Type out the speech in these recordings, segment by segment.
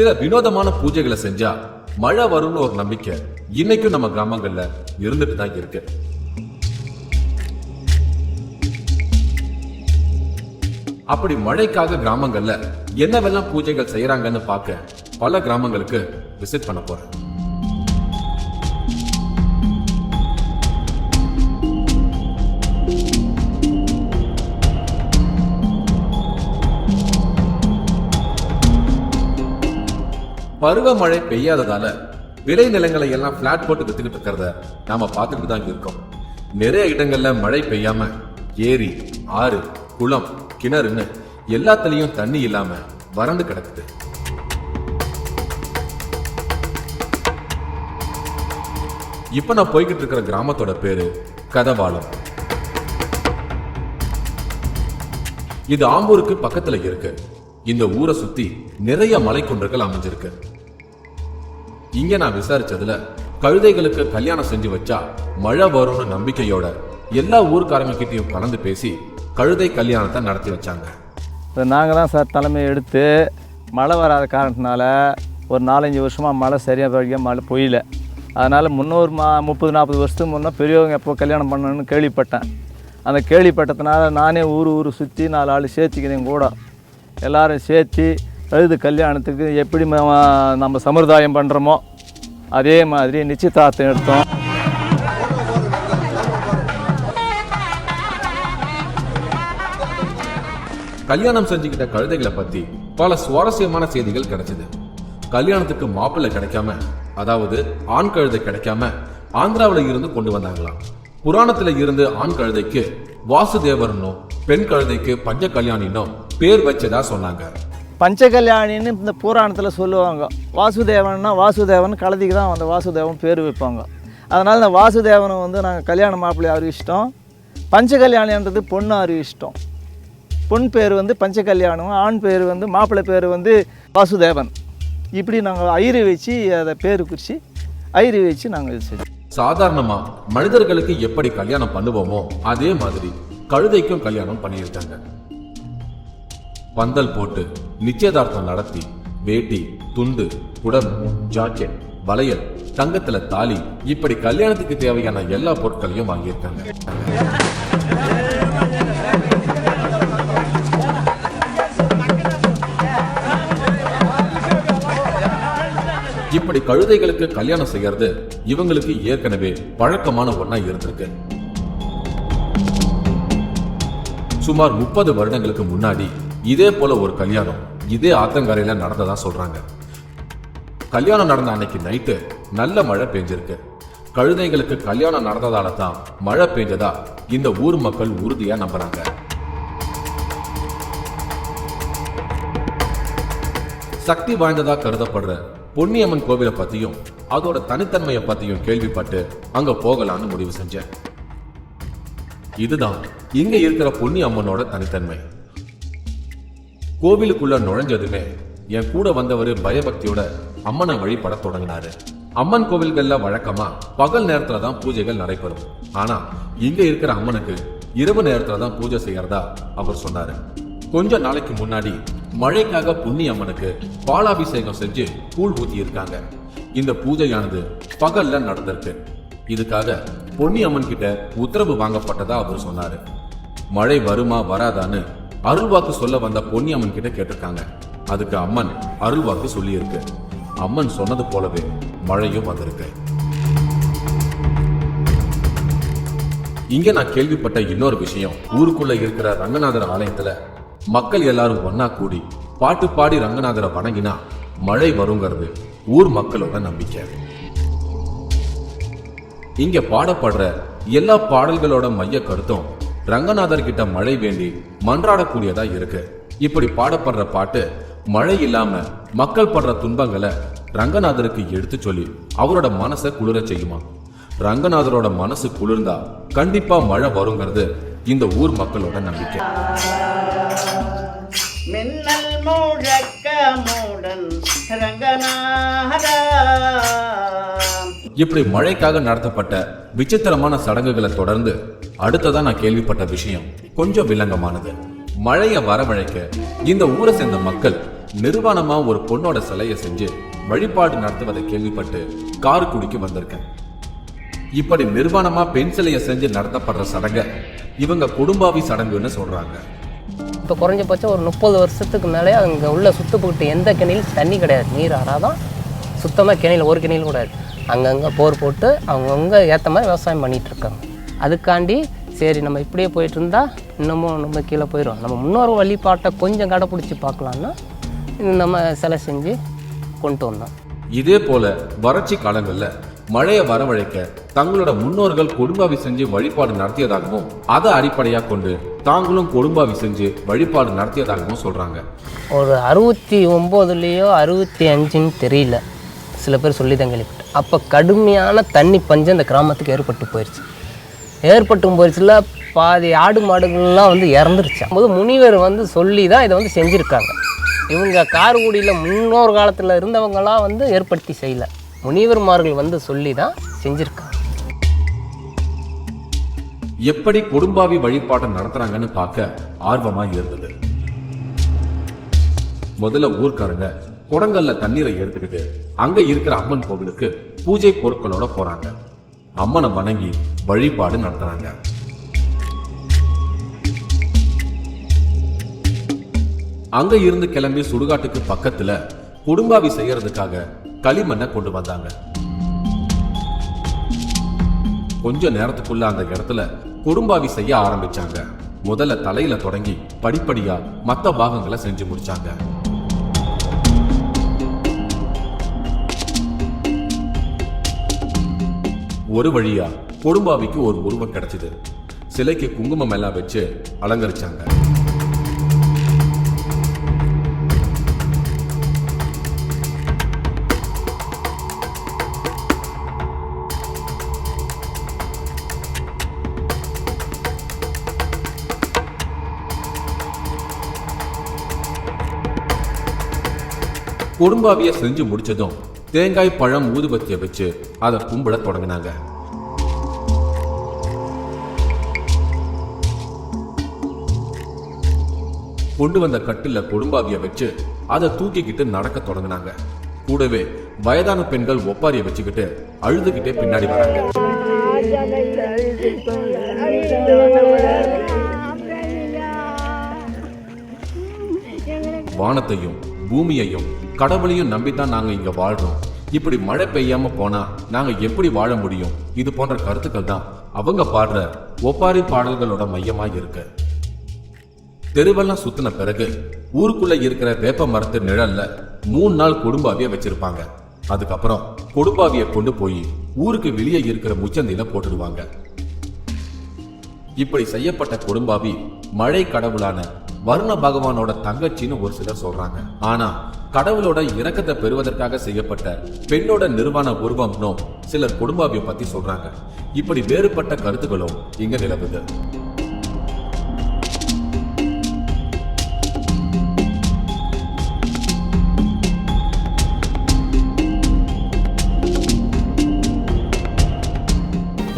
சில வினோதமான பூஜைகளை செஞ்சா மழை வரும்னு ஒரு நம்பிக்கை இன்னைக்கும் நம்ம கிராமங்கள்ல இருந்துட்டு தான் இருக்கு. அப்படி மழைக்காக கிராமங்கள்ல என்னவெல்லாம் பூஜைகள் செய்யறாங்கன்னு பார்க்க பல கிராமங்களுக்கு விசிட் பண்ண போறேன். பருவமழை பெய்யாததால விளை நிலங்களை எல்லாம் பிளாட் போட்டு வித்துக்கிட்டு இருக்கிறத நாம பார்த்துட்டு தான் இருக்கோம். நிறைய இடங்கள்ல மழை பெய்யாம ஏரி ஆறு குளம் கிணறுன்னு எல்லாத்துலயும் தண்ணி இல்லாம வறண்டு கிடக்குது. இப்ப நான் போய்கிட்டு இருக்கிற கிராமத்தோட பேரு கதவாளம். இது ஆம்பூருக்கு பக்கத்துல இருக்கு. இந்த ஊரை சுத்தி நிறைய மலைக்குன்றுகள் அமைஞ்சிருக்கு. இங்க நான் விசாரிச்சதுல கழுதைகளுக்கு கல்யாணம் செஞ்சு வச்சா மழை வரும்னு நம்பிக்கையோட எல்லா ஊர்க்காரங்க கிட்டையும் கலந்து பேசி கழுதை கல்யாணத்தை நடத்தி வச்சாங்க. இப்போ நாங்கள் தான் சார் தலைமை எடுத்து மழை வராத காரணத்தினால ஒரு நாலஞ்சு வருஷமாக மழை சரியாக வழியாக மழை பொய்யல. அதனால் முன்னூறு மா முப்பது நாற்பது வருஷத்துக்கு முன்னே பெரியவங்க எப்போ கல்யாணம் பண்ணணும்னு கேள்விப்பட்டேன். அந்த கேள்விப்பட்டதுனால நானே ஊர் ஊர் சுற்றி நாலு ஆள் சேர்த்திக்கிறேன் கூட. எல்லாரும் சேர்த்து எழுது கல்யாணத்துக்கு எப்படி நம்ம சம்பிரதாயம் பண்ணுறோமோ அதே மாதிரி நிச்சயதார்த்தம் எடுத்தோம். கல்யாணம் செஞ்சுக்கிட்ட கழுதைகளை பத்தி பல சுவாரஸ்யமான செய்திகள் கிடைச்சது. கல்யாணத்துக்கு மாப்பிள்ளை கிடைக்காம அதாவது ஆண் கழுதை கிடைக்காம ஆந்திராவில் இருந்து கொண்டு வந்தாங்களாம். புராணத்துல இருந்து ஆண் கழுதைக்கு வாசுதேவரனும் பெண் கழுதைக்கு பஞ்ச கல்யாணினும் பேர் வச்சதா சொன்னாங்க. பஞ்சகல்யாணின்னு இந்த புராணத்தில் சொல்லுவாங்க. வாசுதேவன்னா வாசுதேவன் கழுதிக்கு தான் அந்த வாசுதேவன் பேர் வைப்பாங்க. அதனால் இந்த வாசுதேவனை வந்து நாங்கள் கல்யாண மாப்பிள்ளை அறிவிச்சிட்டோம் பஞ்சகல்யாணின்றது பொண்ணு அறிவிச்சிட்டோம் பொன் பேர் வந்து பஞ்சகல்யாணம் ஆண் பேர் வந்து மாப்பிள்ளை பேர் வந்து வாசுதேவன். இப்படி நாங்கள் ஐயரு வச்சு அதை பேர் குறித்து ஐயரு வச்சு நாங்கள் இது செஞ்சோம். சாதாரணமா மனிதர்களுக்கு எப்படி கல்யாணம் பண்ணுவோமோ அதே மாதிரி கழுதைக்கும் கல்யாணம் பண்ணியிருக்காங்க. பந்தல் போட்டு நிச்சயதார்த்தம் நடத்தி வேட்டி துண்டு குடம் ஜாக்கெட் வளையல் தங்கத்துல தாலி இப்படி கல்யாணத்துக்கு தேவையான எல்லா பொருட்களையும் வாங்கியிருக்காங்க. இப்படி கழுதைகளுக்கு கல்யாணம் செய்யறது இவங்களுக்கு ஏற்கனவே பழக்கமான ஒண்ணா இருந்திருக்கு. சுமார் முப்பது வருடங்களுக்கு முன்னாடி இதே போல ஒரு கல்யாணம் இதே ஆத்தங்கரையில நடந்ததா சொல்றாங்க. கல்யாணம் நடந்த அன்னைக்கு நைட்டு நல்ல மழை பெஞ்சிருக்கு. கழுதைகளுக்கு கல்யாணம் நடந்ததால தான் மழை பெஞ்சதா இந்த ஊர் மக்கள் உறுதியா நம்புறாங்க. சக்தி வாய்ந்ததா கருதப்படுற பொன்னியம்மன் கோவிலை பத்தியும் அதோட தனித்தன்மையை பத்தியும் கேள்விப்பட்டு அங்க போகலான்னு முடிவு செஞ்சேன். இதுதான் இங்க இருக்கிற பொன்னி அம்மனோட தனித்தன்மை. கோவிலுக்குள்ள நுழைஞ்சதுமே என் கூட வந்தவர் பயபக்தியோட அம்மனை வழிபட தொடங்கினாரு. அம்மன் கோவில்கள்ல வழக்கமா பகல் நேரத்துல தான் பூஜைகள் நடைபெறும். ஆனா இங்க இருக்கிற அம்மனுக்கு இரவு நேரத்துல தான் பூஜை செய்யறதா அவர் சொன்னாரு. கொஞ்ச நாளைக்கு முன்னாடி மழைக்காக புண்ணி அம்மனுக்கு பாலாபிஷேகம் செஞ்சு கூழ் ஊத்தி இருக்காங்க இந்த பூஜையானது பகல்ல நடந்திருக்கு. இதுக்காக பொன்னி அம்மன் கிட்ட உத்தரவு வாங்கப்பட்டதா அவர் சொன்னாரு. மழை வருமா வராதான்னு அருள்வாக்கு சொல்ல வந்த பொன்னி அம்மன் கிட்ட கேட்டிருக்காங்க. அதுக்கு அம்மன் அருள்வாக்கு சொல்லியிருக்கு. அம்மன் சொன்னது போலவே மழையும் வந்திருக்கு. இங்க நான் கேள்விப்பட்ட இன்னொரு விஷயம். ஊருக்குள்ள இருக்கிற ரங்கநாதர் ஆலயத்துல மக்கள் எல்லாரும் ஒன்னா கூடி பாட்டு பாடி ரங்கநாதரை வணங்கினா மழை வருங்கிறது ஊர் மக்களோட நம்பிக்கை. இங்க பாடப்படுற எல்லா பாடல்களோட மைய கருத்தும் ரங்கநாதர் கிட்ட மழை வேண்டி மன்றாடக்கூடியதா இருக்கு. இப்படி பாடப்படுற பாட்டு மழை இல்லாம மக்கள் படுற துன்பங்களை ரங்கநாதருக்கு எடுத்து சொல்லி அவரோட மனசை குளிர செய்யுமா. ரங்கநாதரோட மனசு குளிர்ந்தா கண்டிப்பா மழை வருங்கிறது இந்த ஊர் மக்களோட நம்பிக்கை. மின்னல் முழக்கமுடன் ரங்கநாதா. இப்படி மழைக்காக நடத்தப்பட்ட விசித்திரமான சடங்குகளை தொடர்ந்து அடுத்ததான் நான் கேள்விப்பட்ட விஷயம் கொஞ்சம் வில்லங்கமானது மழையை வரவழைக்க இந்த ஊரை சேர்ந்த மக்கள் நிர்வாணமா ஒரு பொண்ணோட சிலையை செஞ்சு வழிபாடு நடத்துவதை கேள்விப்பட்டு காரைக்குடிக்கு வந்திருக்கேன். இப்படி நிர்வாணமா பெண் சிலையை செஞ்சு நடத்தப்படுற சடங்க இவங்க குடும்பாவி சடங்குன்னு சொல்றாங்க. இப்போ குறைஞ்சபட்சம் ஒரு முப்பது வருஷத்துக்கு மேலே அங்கே உள்ள சுத்தப்பட்டு எந்த கிணையில் தண்ணி கிடையாது. நீர் ஆறாதான் சுத்தமாக கிணையில் ஒரு கிணையில் கூடாது அங்கங்கே போர் போட்டு அவங்கவுங்க ஏற்ற மாதிரி விவசாயம் பண்ணிட்டு இருக்காங்க அதுக்காண்டி சரி நம்ம இப்படியே போயிட்டு இருந்தா இன்னமும் நம்ம கீழே போயிடும் நம்ம முன்னோர் வழிபாட்டை கொஞ்சம் கடைப்பிடிச்சி பார்க்கலான்னா நம்ம சிலை செஞ்சு கொண்டு வந்தோம். இதே போல வறட்சி காலங்கள்ல மழையை வரவழைக்க தங்களோட முன்னோர்கள் கொடும்பாவி செஞ்சு வழிபாடு நடத்தியதாகவும் அதை அடிப்படையா கொண்டு தாங்களும் கொடும்பாவி செஞ்சு வழிபாடு நடத்தியதாகவும் சொல்றாங்க. ஒரு அறுபத்தி ஒம்போதுலேயோ அறுபத்தி அஞ்சுன்னு தெரியல. சில பேர் சொல்லி தான் கேள்விப்பட்டேன். அப்போ கடுமையான தண்ணி பஞ்சம் இந்த கிராமத்துக்கு ஏற்பட்டு போயிடுச்சு ஏற்பட்டும் போயிடுச்சுல பாதி ஆடு மாடுகள்லாம் வந்து இறந்துருச்சு. போது முனிவர் வந்து சொல்லி தான் இதை வந்து செஞ்சுருக்காங்க. இவங்க கார்குடியில் முன்னோர் காலத்தில் இருந்தவங்களாம் வந்து ஏற்படுத்தி செய்யல. முனிவர்மார்கள் வந்து சொல்லி தான் செஞ்சுருக்காங்க. எப்படி கொடும்பாவி வழிபாட்டை நடத்துறாங்கன்னு பார்க்க ஆர்வமாக இருந்தது. முதல்ல ஊர்க்காரங்க குடங்கல்ல தண்ணீரை எடுத்துக்கிட்டு அங்க இருக்கிற அம்மன் கோவிலுக்கு பூஜை பொருட்களோட போறாங்க. அம்மனை வணங்கி வழிபாடு நடத்துறாங்க. அங்க இருந்து கிளம்பி சுடுகாட்டுக்கு பக்கத்துல குடும்பாவி செய்யறதுக்காக களிமண்ணை கொண்டு வந்தாங்க. கொஞ்ச நேரத்துக்குள்ள அந்த இடத்துல குடும்பாவி செய்ய ஆரம்பிச்சாங்க. முதல்ல தலையில தொடங்கி படிப்படியா மற்ற பாகங்களை செஞ்சு முடிச்சாங்க. ஒரு வழியா கொடும்பாவிக்கு ஒரு உருவம் கிடைச்சது. சிலைக்கு குங்குமம் எல்லாம் வச்சு அலங்கரிச்சாங்க. கொடும்பாவிய செஞ்சு முடிச்சதும் தேங்காய் பழம் ஊதுபத்தியை வச்சு அதை கும்பிட தொடங்கினாங்க. கொண்டு வந்த கட்டில கொடும்பாவிய வச்சு அதை தூக்கிக்கிட்டு நடக்க தொடங்கினாங்க. கூடவே வயதான பெண்கள் ஒப்பாரிய வச்சுக்கிட்டு அழுதுகிட்டே பின்னாடி வராங்க. வானத்தையும் பூமியையும் கடவுளையும் நம்பித்தான் நாங்க இங்க வாழ்றோம். இப்படி மழை பெய்யாம போனா நாங்க எப்படி வாழ முடியும்? இது போன்ற கருத்துக்கள் தான் அவங்க பாடுற ஒப்பாரி பாடல்களோட மையமா இருக்கு. தெருவெல்லாம் சுத்தின பிறகு ஊருக்குள்ள இருக்கிற வேப்ப மரத்து நிழல்ல மூணு நாள் கொடும்பாவிய வச்சிருப்பாங்க. அதுக்கப்புறம் கொடும்பாவிய கொண்டு போய் ஊருக்கு வெளியே இருக்கிற முச்சந்தில போட்டுடுவாங்க. இப்படி செய்யப்பட்ட கொடும்பாவி மழை கடவுளான வருண பகவானோட தங்கச்சின்னு ஒரு சிலர் சொல்றாங்க. ஆனா கடவுளோட இறக்கத்தை பெறுவதற்காக செய்யப்பட்ட பெண்ணோட நிர்வாண உருவம்னோ சிலர் குடும்பாவியம் பத்தி சொல்றாங்க. இப்படி வேறுபட்ட கருத்துக்களும் இங்க நிலவுது.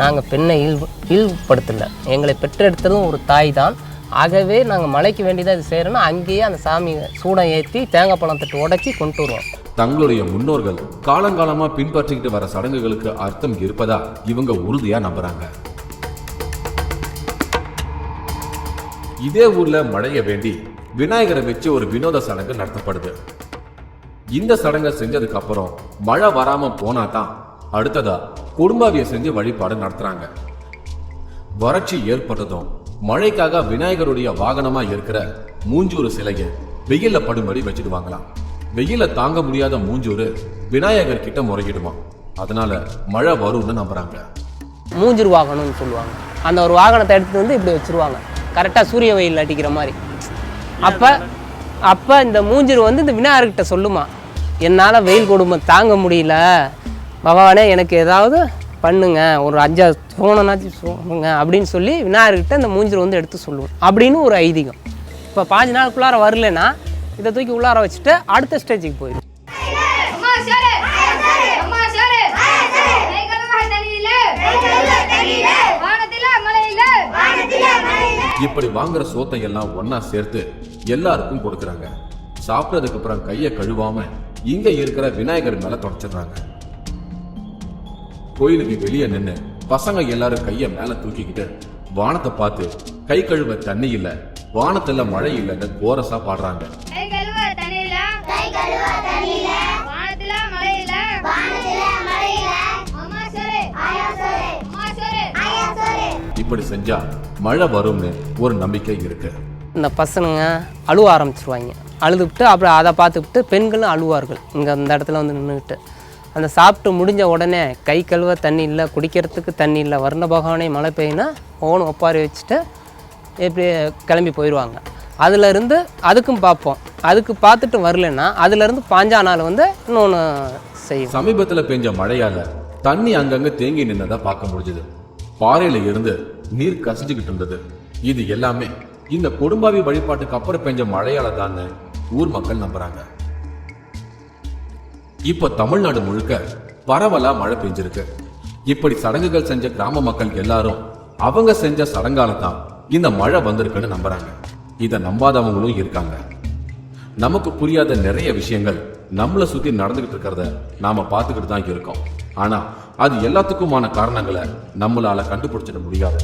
நாங்கள் பெண்ணை இழிவு இழிவுபடுத்தலை. எங்களை பெற்றெடுத்ததும் ஒரு தாய் தான். ஆகவே நாங்கள் மலைக்கு வேண்டியதாக இது செய்கிறோன்னா அங்கேயே அந்த சாமி சூடம் ஏற்றி தேங்காய் பழம் தட்டு உடச்சி கொண்டு வருவோம். தங்களுடைய முன்னோர்கள் காலங்காலமாக பின்பற்றிக்கிட்டு வர சடங்குகளுக்கு அர்த்தம் இருப்பதா இவங்க உறுதியாக நம்புகிறாங்க இதே ஊரில் மழையை வேண்டி விநாயகரை வச்சு ஒரு வினோத சடங்கு நடத்தப்படுது. இந்த சடங்கை செஞ்சதுக்கு அப்புறம் மழை வராம போனா தான் அடுத்ததா குடும்பாவிய செஞ்சு வழிபாடு நடத்துறாங்க. வறட்சி ஏற்பட்டதும் மழைக்காக விநாயகருடைய வாகனமா இருக்கிற மூஞ்சூறு சிலையை வெயில்ல படும்படி வச்சிடுவாங்களாம் வெயில தாங்க முடியாத மூஞ்சூறு விநாயகர் கிட்ட முறையிடுமா அதனால மழை வரும்னு நம்புறாங்க. மூஞ்சிர் வாகனம்னு சொல்லுவாங்க. அந்த ஒரு வாகனத்தை எடுத்து வந்து இப்படி வச்சிருவாங்க. கரெக்டாக சூரிய வெயில் அடிக்கிற மாதிரி. அப்போ அப்போ இந்த மூஞ்சூர் வந்து இந்த விநாயகர்கிட்ட சொல்லுமா. என்னால் வெயில் குடும்பம் தாங்க முடியல. பகவானே எனக்கு ஏதாவது பண்ணுங்க ஒரு அஞ்சாறு சோனனாச்சும் சொல்லுங்க அப்படின்னு சொல்லி விநாயகர்கிட்ட இந்த மூஞ்சிர் வந்து எடுத்து சொல்லுவோம். அப்படின்னு ஒரு ஐதீகம். இப்போ பாஞ்சு நாளுக்குள்ளார வரலன்னா இதை தூக்கி உள்ளார வச்சுட்டு அடுத்த ஸ்டேஜுக்கு போயிடும் இப்படி வாங்குற சோத்தை எல்லாம் ஒன்னா சேர்த்து எல்லாருக்கும் கொடுக்குறாங்க. சாப்பிட்டதுக்கு அப்புறம் கையை கழுவாம இங்க இருக்கிற விநாயகர் மேல தொடச்சிடுறாங்க. கோயிலுக்கு வெளியே நின்னு பசங்க எல்லாரும் கைய மேல தூக்கிக்கிட்டு வானத்தை பார்த்து கை கழுவ தண்ணி இல்ல வானத்துல மழை இல்லைன்னு கோரஸா பாடுறாங்க. இப்படி செஞ்சா மழை வரும்னு ஒரு நம்பிக்கை இருக்கு. இந்த பசனுங்க அழுவ ஆரம்பிச்சிருவாங்க. அழுதுவிட்டு அப்புறம் அதை பார்த்துக்கிட்டு பெண்களும் அழுவார்கள். இங்கே அந்த இடத்துல வந்து நின்றுக்கிட்டு அந்த சாப்பிட்டு முடிஞ்ச உடனே கை கழுவ தண்ணி இல்லை குடிக்கிறதுக்கு தண்ணி இல்லை வர்ண பகவானே மழை பெய்யினா ஓனும் ஒப்பாரி வச்சுட்டு எப்படி கிளம்பி போயிடுவாங்க. அதுலேருந்து அதுக்கும் பார்ப்போம். அதுக்கு பார்த்துட்டு வரலன்னா அதுலேருந்து பாஞ்சா நாள் வந்து இன்னொன்று செய்யும் சமீபத்தில் பெஞ்ச மழையால் தண்ணி அங்கங்கே தேங்கி நின்னதா பார்க்க முடிஞ்சது. பாறையில் இருந்து நீர் கசிஞ்சுக்கிட்டு இருந்தது. இது எல்லாமே இந்த கொடும்பாவி வழிபாட்டுக்கு அப்புறம் பெஞ்ச மழையால தான் ஊர் மக்கள் நம்புறாங்க. இப்ப தமிழ்நாடு முழுக்க பரவலா மழை பெஞ்சிருக்கு. இப்படி சடங்குகள் செஞ்ச கிராம மக்கள் எல்லாரும் அவங்க செஞ்ச சடங்கால தான் இந்த மழை வந்திருக்குன்னு நம்புறாங்க. இதை நம்பாதவங்களும் இருக்காங்க. நமக்கு புரியாத நிறைய விஷயங்கள் நம்மளை சுத்தி நடந்துகிட்டு இருக்கிறத நாம பார்த்துக்கிட்டு தான் இருக்கோம். ஆனா அது எல்லாத்துக்குமான காரணங்களை நம்மளால கண்டுபிடிச்சிட முடியாது.